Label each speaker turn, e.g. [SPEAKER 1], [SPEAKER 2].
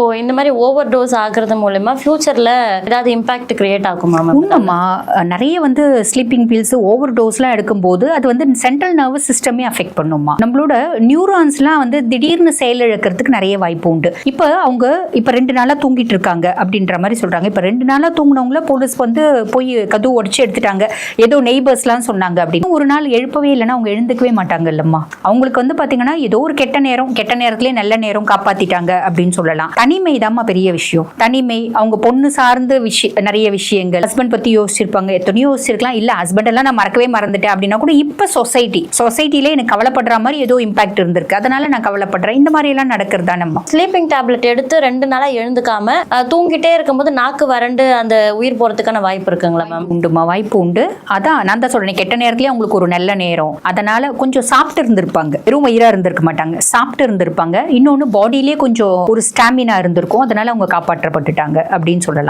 [SPEAKER 1] இப்போ இந்த மாதிரி ஓவர் டோஸ் ஆகுறது மூலயமா ஃபியூச்சர்ல ஏதாவது இம்பாக்ட் கிரியேட் ஆகுமா மேம்
[SPEAKER 2] உண்மைம்மா. நிறைய வந்து ஸ்லீப்பிங் பில்ஸ் ஓவர் டோஸ்லாம் எடுக்கும்போது அது வந்து சென்ட்ரல் நர்வஸ் சிஸ்டமே அஃபெக்ட் பண்ணுமா நம்மளோட நியூரான்ஸ்லாம் வந்து திடீர்னு செயலிழக்கிறதுக்கு நிறைய வாய்ப்பு உண்டு. இப்போ அவங்க இப்போ ரெண்டு நாளாக தூங்கிட்டு இருக்காங்க அப்படின்ற மாதிரி சொல்றாங்க. இப்போ ரெண்டு நாளாக தூங்கினவங்கள போலீஸ் வந்து போய் கதவு உடச்சி எடுத்துட்டாங்க. ஏதோ நெய்பர்ஸ்லாம் சொன்னாங்க அப்படின்னு. ஒரு நாள் எழுப்பவே இல்லைன்னா அவங்க எழுந்துக்கவே மாட்டாங்க இல்லம்மா. அவங்களுக்கு வந்து பார்த்தீங்கன்னா ஏதோ ஒரு கெட்ட நேரம் கெட்ட நேரத்திலே நல்ல நேரம் காப்பாத்திட்டாங்க அப்படின்னு சொல்லலாம். தனிமை தாம்மா பெரிய விஷயம். தனிமை அவங்க பொண்ணு சார்ந்த விஷய நிறைய விஷயங்கள். ஹஸ்பண்ட் பத்தி யோசிச்சிருப்பாங்க எத்தனையோ யோசிச்சிருக்கலாம். இல்ல ஹஸ்பண்ட் எல்லாம் நான் மறக்கவே மறந்துட்டேன் அப்படின்னா கூட இப்ப சொசைட்டி சொசைட்டில எனக்கு கவலைப்படுற மாதிரி ஏதோ இம்பாக்ட் இருந்திருக்கு. அதனால நான் கவலைப்படுறேன். இந்த மாதிரி எல்லாம் நடக்கிறதா நம்ம
[SPEAKER 1] ஸ்லீப்பிங் டேப்லெட் எடுத்து ரெண்டு நாளா எழுந்துக்காம தூங்கிட்டே இருக்கும்போது நாக்கு வறண்டு அந்த உயிர் போறதுக்கான வாய்ப்பு இருக்குங்களா மேம்
[SPEAKER 2] உண்டுமா வாய்ப்பு உண்டு. அதான் நான் தான் சொல்றேன் கெட்ட நேரத்துலயே அவங்களுக்கு ஒரு நல்ல நேரம். அதனால கொஞ்சம் சாப்பிட்டு இருந்திருப்பாங்க. வெறும் வயிறா இருந்திருக்க மாட்டாங்க. சாப்பிட்டு இருந்திருப்பாங்க. இன்னொன்னு பாடியிலே கொஞ்சம் ஒரு ஸ்டாமினா இருந்திருக்கும். அதனால அவங்க காப்பாற்றப்பட்டுட்டாங்க அப்படின்னு சொல்லலாம்.